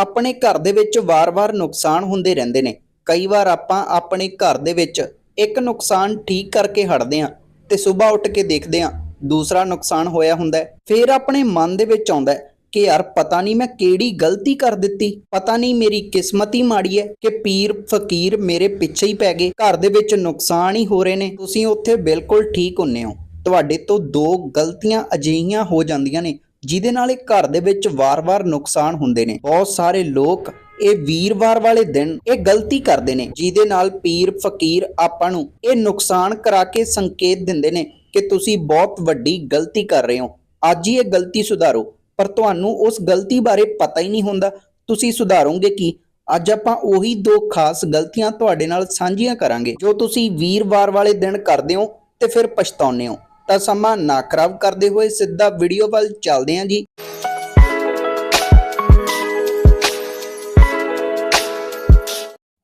ਆਪਣੇ ਘਰ ਦੇ ਵਿੱਚ ਵਾਰ-ਵਾਰ ਨੁਕਸਾਨ ਹੁੰਦੇ ਰਹਿੰਦੇ ਨੇ। ਕਈ ਵਾਰ ਆਪਾਂ ਆਪਣੇ ਘਰ ਦੇ ਵਿੱਚ ਇੱਕ ਨੁਕਸਾਨ ਠੀਕ ਕਰਕੇ ਹਟਦੇ ਹਾਂ ਤੇ ਸਵੇਰ ਉੱਠ ਕੇ ਦੇਖਦੇ ਹਾਂ, ਦੂਸਰਾ ਨੁਕਸਾਨ ਹੋਇਆ ਹੁੰਦਾ ਫਿਰ ਆਪਣੇ ਮਨ ਦੇ ਵਿੱਚ ਆਉਂਦਾ ਕਿ ਯਾਰ ਪਤਾ ਨਹੀਂ ਮੈਂ ਕਿਹੜੀ ਗਲਤੀ ਕਰ ਦਿੱਤੀ। ਪਤਾ ਨਹੀਂ ਮੇਰੀ ਕਿਸਮਤ ਹੀ ਮਾੜੀ ਹੈ ਕਿ ਪੀਰ ਫਕੀਰ ਮੇਰੇ ਪਿੱਛੇ ਹੀ ਪੈ ਗਏ। ਘਰ ਦੇ ਵਿੱਚ ਨੁਕਸਾਨ ਹੀ ਹੋ ਰਹੇ ਨੇ। ਤੁਸੀਂ ਉੱਥੇ ਬਿਲਕੁਲ ਠੀਕ ਹੁੰਨੇ ਹੋ। ਤੁਹਾਡੇ ਤੋਂ ਦੋ ਗਲਤੀਆਂ ਅਜਿਹੀਆਂ ਹੋ ਜਾਂਦੀਆਂ ਨੇ। ਜਿਹਦੇ ਨਾਲ ਇਹ ਘਰ ਦੇ ਵਿੱਚ ਵਾਰ-ਵਾਰ ਨੁਕਸਾਨ ਹੁੰਦੇ ਨੇ। ਬਹੁਤ ਸਾਰੇ ਲੋਕ ਇਹ ਵੀਰਵਾਰ ਵਾਲੇ ਦਿਨ ਇਹ ਗਲਤੀ ਕਰਦੇ ਨੇ, ਜਿਹਦੇ ਨਾਲ ਪੀਰ, ਫਕੀਰ ਆਪਾਂ ਨੂੰ ਇਹ ਨੁਕਸਾਨ ਕਰਾ ਕੇ ਸੰਕੇਤ ਦਿੰਦੇ ਨੇ ਕਿ ਤੁਸੀਂ ਬਹੁਤ ਵੱਡੀ ਗਲਤੀ ਕਰ ਰਹੇ ਹੋ। ਅੱਜ ਹੀ ਇਹ ਗਲਤੀ ਸੁਧਾਰੋ, ਪਰ ਤੁਹਾਨੂੰ ਉਸ ਗਲਤੀ ਬਾਰੇ ਪਤਾ ਹੀ ਨਹੀਂ ਹੁੰਦਾ। ਤੁਸੀਂ ਸੁਧਾਰੋਗੇ ਕੀ? ਅੱਜ ਆਪਾਂ ਉਹੀ ਦੋ ਖਾਸ ਗਲਤੀਆਂ ਤੁਹਾਡੇ ਨਾਲ ਸਾਂਝੀਆਂ ਕਰਾਂਗੇ, ਜੋ ਤੁਸੀਂ ਵੀਰਵਾਰ ਵਾਲੇ ਦਿਨ ਕਰਦੇ ਹੋ ਤੇ ਫਿਰ ਪਛਤਾਉਂਦੇ ਹੋ। ਤਾਂ ਸਮਾਂ ਨਾ ਖਰਾਬ ਕਰਦੇ ਹੋਏ ਸਿੱਧਾ ਵੀਡੀਓ ਵੱਲ ਚੱਲਦੇ ਹਾਂ ਜੀ।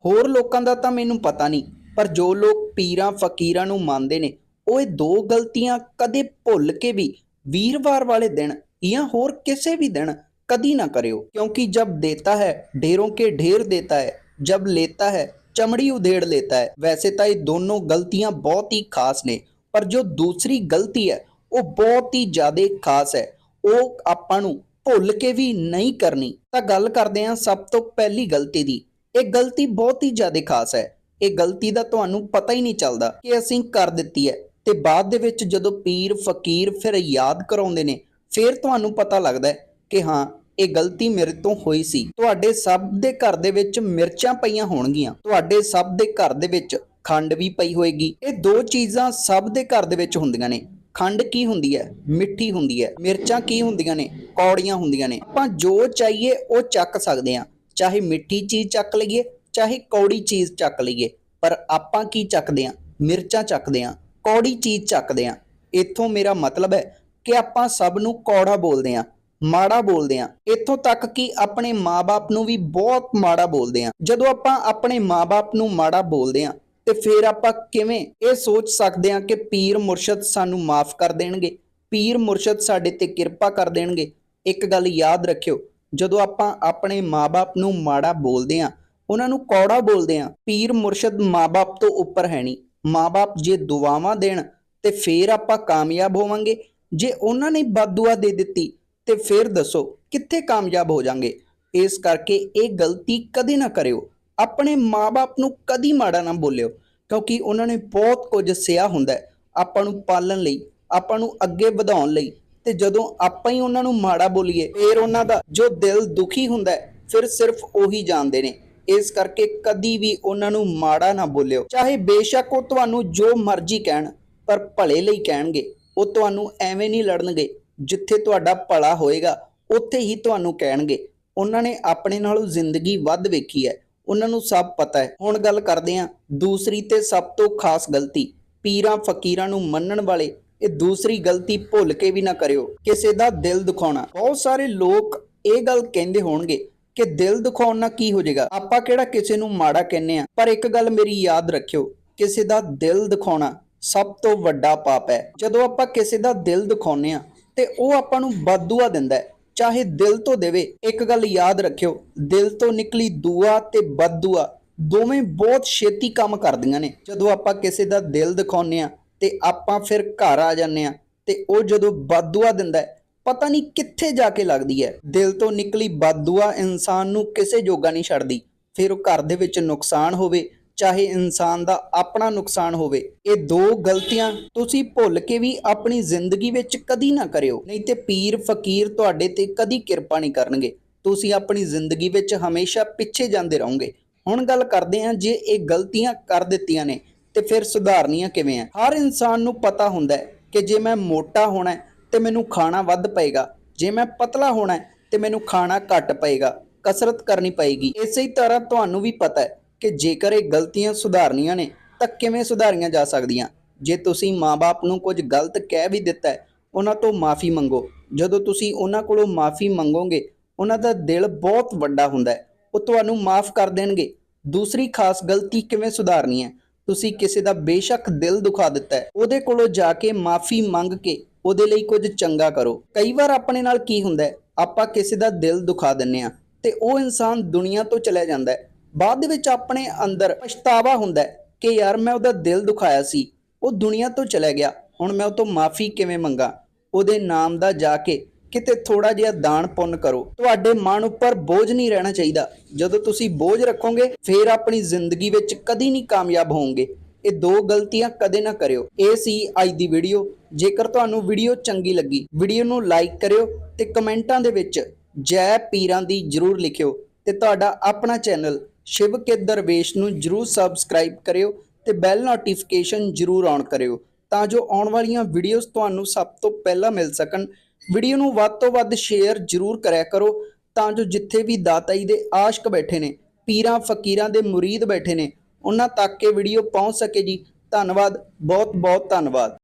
ਹੋਰ ਲੋਕਾਂ ਦਾ ਤਾਂ ਮੈਨੂੰ ਪਤਾ ਨਹੀਂ, ਪਰ ਜੋ ਲੋਕ ਪੀਰਾਂ ਫਕੀਰਾਂ ਨੂੰ ਮੰਨਦੇ ਨੇ, ਉਹ ਇਹ ਦੋ ਗਲਤੀਆਂ ਕਦੇ ਭੁੱਲ ਕੇ ਵੀ ਵੀਰਵਾਰ ਵਾਲੇ ਦਿਨ ਜਾਂ ਹੋਰ ਕਿਸੇ ਵੀ ਦਿਨ ਕਦੀ ਨਾ ਕਰਿਓ। ਕਿਉਂਕਿ ਜਬ ਦੇਤਾ ਹੈ, ਢੇਰੋਂ ਕੇ ਢੇਰ ਦੇਤਾ ਹੈ, ਜਬ ਲੇਤਾ ਹੈ, ਚਮੜੀ ਉਧੇੜ ਲੇਤਾ ਹੈ। ਵੈਸੇ ਤਾਂ ਇਹ ਦੋਨੋਂ ਗਲਤੀਆਂ ਬਹੁਤ ਹੀ ਖਾਸ ਨੇ। ਪਰ ਜੋ ਦੂਸਰੀ ਗਲਤੀ ਹੈ, ਉਹ ਬਹੁਤ ਹੀ ਜ਼ਿਆਦਾ ਖਾਸ ਹੈ। ਉਹ ਆਪਾਂ ਨੂੰ ਭੁੱਲ ਕੇ ਵੀ ਨਹੀਂ ਕਰਨੀ। ਤਾਂ ਗੱਲ ਕਰਦੇ ਹਾਂ ਸਭ ਤੋਂ ਪਹਿਲੀ ਗਲਤੀ ਦੀ। ਇਹ ਗਲਤੀ ਬਹੁਤ ਹੀ ਜ਼ਿਆਦਾ ਖਾਸ ਹੈ। ਇਹ ਗਲਤੀ ਦਾ ਤੁਹਾਨੂੰ ਪਤਾ ਹੀ ਨਹੀਂ ਚੱਲਦਾ ਕਿ ਅਸੀਂ ਕਰ ਦਿੱਤੀ ਹੈ। ਤੇ ਬਾਅਦ ਦੇ ਵਿੱਚ ਜਦੋਂ ਪੀਰ ਫਕੀਰ ਫਿਰ ਯਾਦ ਕਰਾਉਂਦੇ ਨੇ, ਫਿਰ ਤੁਹਾਨੂੰ ਪਤਾ ਲੱਗਦਾ ਹੈ ਕਿ ਹਾਂ, ਇਹ ਗਲਤੀ ਮੇਰੇ ਤੋਂ ਹੋਈ ਸੀ। ਤੁਹਾਡੇ ਸਭ ਦੇ ਘਰ ਦੇ ਵਿੱਚ ਮਿਰਚਾਂ ਪਈਆਂ ਹੋਣਗੀਆਂ। ਤੁਹਾਡੇ ਸਭ ਦੇ ਘਰ ਦੇ ਵਿੱਚ ਖੰਡ ਵੀ ਪਈ ਹੋਏਗੀ। ਇਹ ਦੋ ਚੀਜ਼ਾਂ ਸਭ ਦੇ ਘਰ ਦੇ ਵਿੱਚ ਹੁੰਦੀਆਂ ਨੇ। ਖੰਡ ਕੀ ਹੁੰਦੀ ਹੈ? ਮਿੱਠੀ ਹੁੰਦੀ ਹੈ। ਮਿਰਚਾਂ ਕੀ ਹੁੰਦੀਆਂ ਨੇ? ਕੌੜੀਆਂ ਹੁੰਦੀਆਂ ਨੇ। ਆਪਾਂ ਜੋ ਚਾਹੀਏ ਉਹ ਚੱਕ ਸਕਦੇ ਹਾਂ। ਚਾਹੇ ਮਿੱਠੀ ਚੀਜ਼ ਚੱਕ ਲਈਏ, ਚਾਹੇ ਕੌੜੀ ਚੀਜ਼ ਚੱਕ ਲਈਏ। ਪਰ ਆਪਾਂ ਕੀ ਚੱਕਦੇ ਹਾਂ? ਮਿਰਚਾਂ ਚੱਕਦੇ ਹਾਂ। ਕੌੜੀ ਚੀਜ਼ ਚੱਕਦੇ ਹਾਂ। ਇੱਥੋਂ ਮੇਰਾ ਮਤਲਬ ਹੈ ਕਿ ਆਪਾਂ ਸਭ ਨੂੰ ਕੌੜਾ ਬੋਲਦੇ ਹਾਂ, ਮਾੜਾ ਬੋਲਦੇ ਹਾਂ। ਇੱਥੋਂ ਤੱਕ ਕਿ ਆਪਣੇ ਮਾਪੇ ਨੂੰ ਵੀ ਬਹੁਤ ਮਾੜਾ ਬੋਲਦੇ ਹਾਂ। ਜਦੋਂ ਆਪਾਂ ਆਪਣੇ ਮਾਪੇ ਨੂੰ ਮਾੜਾ ਬੋਲਦੇ ਹਾਂ ਤੇ ਫਿਰ ਆਪਾਂ ਕਿਵੇਂ ਇਹ ਸੋਚ ਸਕਦੇ ਹਾਂ ਕਿ ਪੀਰ ਮੁਰਸ਼ਦ ਸਾਨੂੰ ਮਾਫ ਕਰ ਦੇਣਗੇ, ਪੀਰ ਮੁਰਸ਼ਦ ਸਾਡੇ ਤੇ ਕਿਰਪਾ ਕਰ ਦੇਣਗੇ। ਇੱਕ ਗੱਲ ਯਾਦ ਰੱਖਿਓ, ਜਦੋਂ ਆਪਾਂ ਆਪਣੇ ਮਾਪੇ ਨੂੰ ਮਾੜਾ ਬੋਲਦੇ ਹਾਂ, ਉਹਨਾਂ ਨੂੰ ਕੌੜਾ ਬੋਲਦੇ ਹਾਂ, ਪੀਰ ਮੁਰਸ਼ਦ ਮਾਪੇ ਤੋਂ ਉੱਪਰ ਹੈ ਨਹੀਂ। ਮਾਪੇ ਜੇ ਦੁਆਵਾਂ ਦੇਣ, ਤੇ ਫਿਰ ਆਪਾਂ ਕਾਮਯਾਬ ਹੋਵਾਂਗੇ। ਜੇ ਉਹਨਾਂ ਨੇ ਬਦਦੁਆ ਦੇ ਦਿੱਤੀ, ਤੇ ਫਿਰ ਦੱਸੋ ਕਿੱਥੇ ਕਾਮਯਾਬ ਹੋ ਜਾਾਂਗੇ। ਇਸ ਕਰਕੇ ਇਹ ਗਲਤੀ ਕਦੇ ਨਾ ਕਰਿਓ। ਆਪਣੇ ਮਾਪੇ ਨੂੰ ਕਦੀ ਮਾੜਾ ਨਾ ਬੋਲਿਓ, ਕਿਉਂਕਿ ਉਹਨਾਂ ਨੇ ਬਹੁਤ ਕੁਝ ਸਿਆ ਹੁੰਦਾ ਆਪਾਂ ਨੂੰ ਪਾਲਣ ਲਈ, ਆਪਾਂ ਨੂੰ ਅੱਗੇ ਵਧਾਉਣ ਲਈ ਤੇ ਜਦੋਂ ਆਪਾਂ ਹੀ ਉਹਨਾਂ ਨੂੰ ਮਾੜਾ ਬੋਲੀਏ, ਫਿਰ ਉਹਨਾਂ ਦਾ ਜੋ ਦਿਲ ਦੁਖੀ ਹੁੰਦਾ ਫਿਰ ਸਿਰਫ ਉਹੀ ਜਾਣਦੇ ਨੇ। ਇਸ ਕਰਕੇ ਕਦੀ ਵੀ ਉਹਨਾਂ ਨੂੰ ਮਾੜਾ ਨਾ ਬੋਲਿਓ। ਚਾਹੇ ਬੇਸ਼ੱਕ ਉਹ ਤੁਹਾਨੂੰ ਜੋ ਮਰਜ਼ੀ ਕਹਿਣ, ਪਰ ਭਲੇ ਲਈ ਕਹਿਣਗੇ, ਉਹ ਤੁਹਾਨੂੰ ਐਵੇਂ ਨਹੀਂ ਲੜਨਗੇ ਜਿੱਥੇ ਤੁਹਾਡਾ ਭਲਾ ਹੋਏਗਾ, ਉੱਥੇ ਹੀ ਤੁਹਾਨੂੰ ਕਹਿਣਗੇ। ਉਹਨਾਂ ਨੇ ਆਪਣੇ ਨਾਲੋਂ ਜ਼ਿੰਦਗੀ ਵੱਧ ਵੇਖੀ ਹੈ। ਉਹਨਾਂ ਨੂੰ ਸਭ ਪਤਾ ਹੈ। ਹੁਣ ਗੱਲ ਕਰਦੇ ਹਾਂ ਦੂਸਰੀ ਤੇ ਸਭ ਤੋਂ ਖਾਸ ਗਲਤੀ। ਪੀਰਾਂ ਫਕੀਰਾਂ ਨੂੰ ਮੰਨਣ ਵਾਲੇ ਇਹ ਦੂਸਰੀ ਗਲਤੀ ਭੁੱਲ ਕੇ ਵੀ ਨਾ ਕਰਿਓ। ਕਿਸੇ ਦਾ ਦਿਲ ਦੁਖਾਉਣਾ। ਬਹੁਤ ਸਾਰੇ ਲੋਕ ਇਹ ਗੱਲ ਕਹਿੰਦੇ ਹੋਣਗੇ ਕਿ ਦਿਲ ਦੁਖਾਉਣ ਨਾਲ ਕੀ ਹੋ ਜਾਏਗਾ। ਆਪਾਂ ਕਿਹੜਾ ਕਿਸੇ ਨੂੰ ਮਾੜਾ ਕਹਿੰਨੇ ਆ ਪਰ ਇੱਕ ਗੱਲ ਮੇਰੀ ਯਾਦ ਰੱਖਿਓ, ਕਿਸੇ ਦਾ ਦਿਲ ਦਿਖਾਉਣਾ ਸਭ ਤੋਂ ਵੱਡਾ ਪਾਪ ਹੈ। ਜਦੋਂ ਆਪਾਂ ਕਿਸੇ ਦਾ ਦਿਲ ਦਿਖਾਉਂਦੇ ਆ ਤੇ ਉਹ ਆਪਾਂ ਨੂੰ ਬਦਦੁਆ ਦਿੰਦਾ ਹੈ। ਚਾਹੇ ਦਿਲ ਤੋਂ ਦੇਵੇ, ਇੱਕ ਗੱਲ ਯਾਦ ਰੱਖਿਓ, ਦਿਲ ਤੋਂ ਨਿਕਲੀ ਦੁਆ ਤੇ ਬਦਦੁਆ ਦੋਵੇਂ ਬਹੁਤ ਛੇਤੀ ਕੰਮ ਕਰਦੀਆਂ ਨੇ। ਜਦੋਂ ਆਪਾਂ ਕਿਸੇ ਦਾ ਦਿਲ ਦਿਖਾਉਂਦੇ ਆ ਤੇ ਆਪਾਂ ਫਿਰ ਘਰ ਆ ਜਾਂਦੇ ਆ ਤੇ ਉਹ ਜਦੋਂ ਬਦਦੁਆ ਦਿੰਦਾ ਹੈ, ਪਤਾ ਨਹੀਂ ਕਿੱਥੇ ਜਾ ਕੇ ਲੱਗਦੀ ਹੈ। ਦਿਲ ਤੋਂ ਨਿਕਲੀ ਬਦਦੁਆ ਇਨਸਾਨ ਨੂੰ ਕਿਸੇ ਜੋਗਾ ਨਹੀਂ ਛੱਡਦੀ। ਫਿਰ ਉਹ ਘਰ ਦੇ ਵਿੱਚ ਨੁਕਸਾਨ ਹੋਵੇ ਚਾਹੇ ਇਨਸਾਨ ਦਾ ਆਪਣਾ ਨੁਕਸਾਨ ਹੋਵੇ, ਇਹ ਦੋ ਗਲਤੀਆਂ ਤੁਸੀਂ ਭੁੱਲ ਕੇ ਵੀ ਆਪਣੀ ਜ਼ਿੰਦਗੀ ਵਿੱਚ ਕਦੀ ਨਾ ਕਰਿਓ। ਨਹੀਂ ਤੇ ਪੀਰ ਫਕੀਰ ਤੁਹਾਡੇ ਤੇ ਕਦੀ ਕਿਰਪਾ ਨਹੀਂ ਕਰਨਗੇ। ਤੁਸੀਂ ਆਪਣੀ ਜ਼ਿੰਦਗੀ ਵਿੱਚ ਹਮੇਸ਼ਾ ਪਿੱਛੇ ਜਾਂਦੇ ਰਹੋਗੇ। ਹੁਣ ਗੱਲ ਕਰਦੇ ਹਾਂ ਜੇ ਇਹ ਗਲਤੀਆਂ ਕਰ ਦਿੱਤੀਆਂ ਨੇ, ਤੇ ਫਿਰ ਸੁਧਾਰਨੀਆਂ ਕਿਵੇਂ ਆ? ਹਰ ਇਨਸਾਨ ਨੂੰ ਪਤਾ ਹੁੰਦਾ ਹੈ ਕਿ ਜੇ ਮੈਂ ਮੋਟਾ ਹੋਣਾ ਹੈ, ਤੇ ਮੈਨੂੰ ਖਾਣਾ ਵੱਧ ਪਏਗਾ। ਜੇ ਮੈਂ ਪਤਲਾ ਹੋਣਾ ਹੈ, ਤੇ ਮੈਨੂੰ ਖਾਣਾ ਘੱਟ ਪਏਗਾ। ਕਸਰਤ ਕਰਨੀ ਪਏਗੀ। ਇਸੇ ਤਰ੍ਹਾਂ ਤੁਹਾਨੂੰ ਵੀ ਪਤਾ ਹੈ ਕਿ ਜੇਕਰ ਇਹ ਗਲਤੀਆਂ ਸੁਧਾਰਨੀਆਂ ਨੇ, ਤਾਂ ਕਿਵੇਂ ਸੁਧਾਰੀਆਂ ਜਾ ਸਕਦੀਆਂ? ਜੇ ਤੁਸੀਂ ਮਾਪੇ ਨੂੰ ਕੁਝ ਗਲਤ ਕਹਿ ਵੀ ਦਿੱਤਾ ਹੈ, ਉਹਨਾਂ ਤੋਂ ਮਾਫੀ ਮੰਗੋ। ਜਦੋਂ ਤੁਸੀਂ ਉਹਨਾਂ ਕੋਲੋਂ ਮਾਫੀ ਮੰਗੋਗੇ, ਉਹਨਾਂ ਦਾ ਦਿਲ ਬਹੁਤ ਵੱਡਾ ਹੁੰਦਾ ਹੈ। ਉਹ ਤੁਹਾਨੂੰ ਮਾਫ ਕਰ ਦੇਣਗੇ। ਦੂਸਰੀ ਖਾਸ ਗਲਤੀ ਕਿਵੇਂ ਸੁਧਾਰਨੀ ਹੈ? ਤੁਸੀਂ ਕਿਸੇ ਦਾ ਬੇਸ਼ੱਕ ਦਿਲ ਦੁਖਾ ਦਿੱਤਾ ਹੈ। ਉਹਦੇ ਕੋਲੋਂ ਜਾ ਕੇ ਮਾਫੀ ਮੰਗ ਕੇ ਉਹਦੇ ਲਈ ਕੁਝ ਚੰਗਾ ਕਰੋ। ਕਈ ਵਾਰ ਆਪਣੇ ਨਾਲ ਕੀ ਹੁੰਦਾ ਹੈ? ਆਪਾਂ ਕਿਸੇ ਦਾ ਦਿਲ ਦੁਖਾ ਦਿੰਨੇ ਆ ਤੇ ਉਹ ਇਨਸਾਨ ਦੁਨੀਆ ਤੋਂ ਚਲਾ ਜਾਂਦਾ ਹੈ। ਬਾਅਦ ਦੇ ਵਿੱਚ ਆਪਣੇ ਅੰਦਰ ਪਛਤਾਵਾ ਹੁੰਦਾ ਕਿ ਯਾਰ ਮੈਂ ਉਹਦਾ ਦਿਲ ਦੁਖਾਇਆ ਸੀ, ਉਹ ਦੁਨੀਆ ਤੋਂ ਚਲਾ ਗਿਆ, ਹੁਣ ਮੈਂ ਉਹ ਤੋਂ ਮਾਫੀ ਕਿਵੇਂ ਮੰਗਾ? ਉਹਦੇ ਨਾਮ ਦਾ ਜਾ ਕੇ ਕਿਤੇ ਥੋੜਾ ਜਿਹਾ ਦਾਨ ਪੁੰਨ ਕਰੋ। ਤੁਹਾਡੇ ਮਨ ਉੱਪਰ ਬੋਝ ਨਹੀਂ ਰਹਿਣਾ ਚਾਹੀਦਾ। ਜਦੋਂ ਤੁਸੀਂ ਬੋਝ ਰੱਖੋਗੇ, ਫੇਰ ਆਪਣੀ ਜ਼ਿੰਦਗੀ ਵਿੱਚ ਕਦੀ ਨਹੀਂ ਕਾਮਯਾਬ ਹੋਵੋਗੇ। ਇਹ ਦੋ ਗਲਤੀਆਂ ਕਦੇ ਨਾ ਕਰਿਓ। ਇਹ ਸੀ ਅੱਜ ਦੀ ਵੀਡੀਓ। ਜੇਕਰ ਤੁਹਾਨੂੰ ਵੀਡੀਓ ਚੰਗੀ ਲੱਗੀ, ਵੀਡੀਓ ਨੂੰ ਲਾਈਕ ਕਰਿਓ ਤੇ ਕਮੈਂਟਾਂ ਦੇ ਵਿੱਚ ਜੈ ਪੀਰਾਂ ਦੀ ਜਰੂਰ ਲਿਖਿਓ ਤੇ ਤੁਹਾਡਾ ਆਪਣਾ ਚੈਨਲ ਸ਼ਿਵ ਕੇ ਦਰਵੇਸ਼ ਨੂੰ ਜਰੂਰ ਸਬਸਕ੍ਰਾਈਬ ਕਰਿਓ ਤੇ ਬੈਲ ਨੋਟੀਫਿਕੇਸ਼ਨ ਜਰੂਰ ਔਨ ਕਰਿਓ ਤਾਂ ਜੋ ਆਉਣ ਵਾਲੀਆਂ ਵੀਡੀਓਜ਼ ਤੁਹਾਨੂੰ ਸਭ ਤੋਂ ਪਹਿਲਾਂ ਮਿਲ ਸਕਣ। ਵੀਡੀਓ ਨੂੰ ਵੱਧ ਤੋਂ ਵੱਧ ਸ਼ੇਅਰ ਜਰੂਰ ਕਰਿਆ ਕਰੋ ਤਾਂ ਜੋ ਜਿੱਥੇ ਵੀ ਦਾਤਾਈ ਦੇ ਆਸ਼ਕ ਬੈਠੇ ਨੇ, ਪੀਰਾਂ, ਫਕੀਰਾਂ ਦੇ ਮੁਰੀਦ ਬੈਠੇ ਨੇ, ਉਹਨਾਂ ਤੱਕ ਇਹ ਵੀਡੀਓ ਪਹੁੰਚ ਸਕੇ ਜੀ। ਧੰਨਵਾਦ ਬਹੁਤ ਬਹੁਤ ਧੰਨਵਾਦ।